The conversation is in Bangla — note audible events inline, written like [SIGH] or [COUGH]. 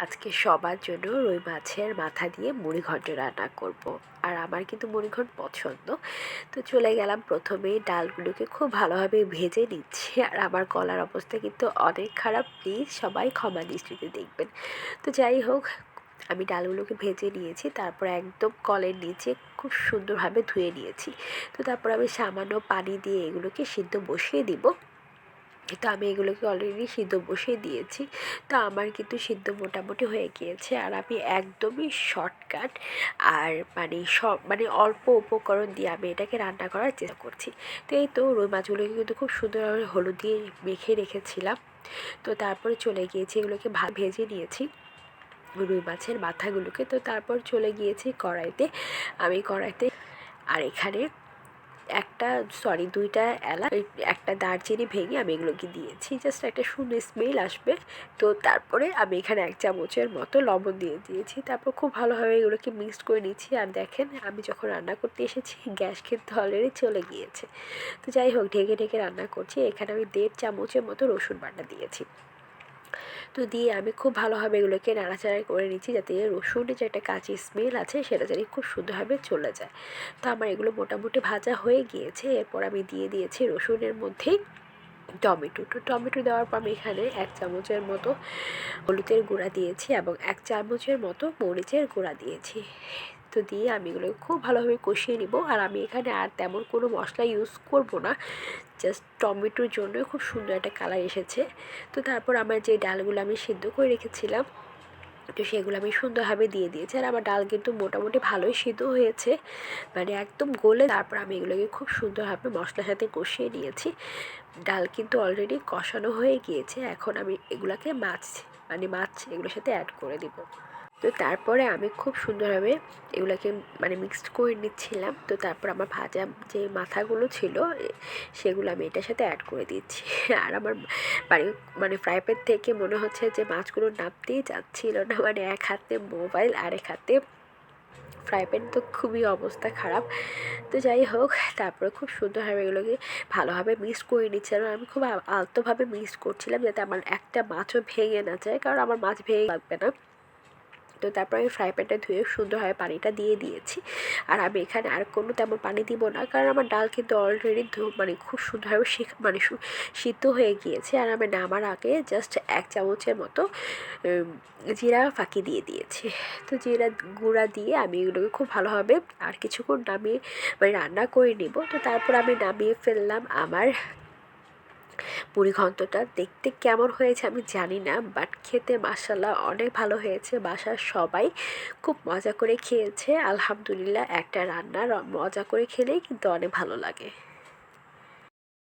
আজকে সবার জন্য রুই মাছের মাথা দিয়ে মুড়ি ঘন্ট রান্না করব। আর আমার কিন্তু মুড়ি ঘন্ট পছন্দ। তো চলে গেলাম প্রথমেই ডালগুলোকে খুব ভালোভাবে ভেজে নিচ্ছি। আর আমার গলার অবস্থা কিন্তু অনেক খারাপ। প্লিজ সবাই ক্ষমা দৃষ্টিতে দেখবেন। তো যাই হোক, আমি ডালগুলোকে ভেজে নিয়েছি। তারপর একদম কলের নিচে খুব সুন্দরভাবে ধুয়ে নিয়েছি। তো তারপর আমি সামান্য পানি দিয়ে এগুলোকে সিদ্ধ বসিয়ে দিব। তো আমি এগুলোকে অলরেডি সিদ্ধ বসিয়ে দিয়েছি। তো আমার কিন্তু সিদ্ধ মোটামুটি হয়ে গিয়েছে আর আমি একদমই শর্টকাট আর মানে সব মানে অল্প উপকরণ দিয়ে আমি এটাকে রান্না করার চেষ্টা করছি। তো এই তো রুই মাছগুলোকে কিন্তু খুব সুন্দরভাবে হলুদ দিয়ে মেখে রেখেছিলাম। তো তারপরে চলে গিয়েছি এগুলোকে ভেজে নিয়েছি রুই মাছের মাথাগুলোকে। তো তারপর চলে গিয়েছি কড়াইতে। আমি কড়াইতে আর এখানে একটা সরি দুইটা এলাচ একটা দারচিনি ভেঙে আমি এগুলোকে দিয়েছি। জাস্ট একটা সুন্দর স্মেল আসবে। তো তারপরে আমি এখানে এক চামচের মতো লবণ দিয়ে দিয়েছি। তারপর খুব ভালোভাবে এগুলোকে মিক্সড করে নিচ্ছি আর দেখেন, আমি যখন রান্না করতে এসেছি, গ্যাস কিন্তু অলরেডি চলে গিয়েছে। তো যাই হোক, ঢেকে ঢেকে রান্না করছি। এখানে আমি দেড় চামচের মতো রসুন বাটা দিয়েছি। তো দিয়ে আমি খুব ভালোভাবে এগুলোকে নাড়াচাড়া করে নিচ্ছি যাতে রসুনের যে একটা কাঁচি স্মেল আছে, সেটা যেন খুব সুন্দরভাবে চলে যায়। তো আমার এগুলো মোটামুটি ভাজা হয়ে গিয়েছে। এরপর আমি দিয়ে দিয়েছি রসুনের মধ্যেই টমেটো। তো টমেটো দেওয়ার পর আমি এখানে এক চামচের মতো হলুদের গুঁড়া দিয়েছি এবং এক চামচের মতো মরিচের গুঁড়া দিয়েছি। তো দিয়ে আমি এগুলো খুব ভালোভাবে কষিয়ে নিব। আর আমি এখানে আর তেমন কোনো মশলা ইউজ করব না। জাস্ট টমেটোর জন্য খুব সুন্দর একটা কালার এসেছে। তো তারপর আমার যে ডালগুলো আমি সিদ্ধ করে রেখেছিলাম, তো সেগুলো আমি সুন্দরভাবে দিয়ে দিয়েছি। আর আমার ডাল কিন্তু মোটামুটি ভালোই সিদ্ধ হয়েছে। মানে একদম গলে তারপর আমি এগুলোকে খুব সুন্দরভাবে মশলার সাথে কষিয়ে নিয়েছি। ডাল কিন্তু অলরেডি কষানো হয়ে গিয়েছে। এখন আমি এগুলাকে মাছ মানে মাছ এগুলোর সাথে অ্যাড করে দিব। তো তারপরে আমি খুব সুন্দরভাবে এগুলোকে মানে মিক্সড করে নিচ্ছিলাম। তো তারপর আমার ভাজা যে মাথাগুলো ছিল সেগুলো আমি এটার সাথে অ্যাড করে দিচ্ছি। [LAUGHS] আর আমার মানে মানে ফ্রাই প্যান থেকে মনে হচ্ছে যে মাছগুলো নামতেই যাচ্ছিল না। [LAUGHS] মানে এক হাতে মোবাইল আর এক হাতে ফ্রাই প্যান তো খুবই অবস্থা খারাপ। তো যাই হোক, তারপরে খুব সুন্দরভাবে এগুলোকে ভালোভাবে মিক্স করে নিচ্ছিলাম। আমি খুব আলতোভাবে মিক্স করছিলাম যাতে আমার একটা মাছও ভেঙে না যায়, কারণ আমার মাছ ভেঙে লাগবে না। তো তারপর আমি ফ্রাই প্যানটা ধুয়ে সুন্দরভাবে পানিটা দিয়ে দিয়েছি। আর আমি এখানে আর কোনো তেমন পানি দিব না, কারণ আমার ডাল কিন্তু অলরেডি মানে খুব সুন্দরভাবে মানে সিদ্ধ হয়ে গিয়েছে। আর আমি নামার আগে জাস্ট এক চামচের মতো জিরা ফাঁকি দিয়ে দিয়েছি। তো জিরা গুঁড়া দিয়ে আমি এগুলোকে খুব ভালোভাবে আর কিছুক্ষণ নামিয়ে মানে রান্না করে নিব। তো তারপর আমি নামিয়ে ফেললাম আমার ঘন্তটা দেখতে কেমন হয়েছে আমি জানি না বাট খেতে মাসাল্লাহ অনেক ভালো হয়েছে। বাসার সবাই খুব মজা করে খেয়েছে। আলহামদুলিল্লাহ একটা রান্নার মজা করে খেলেই কিন্তু অনেক ভালো লাগে।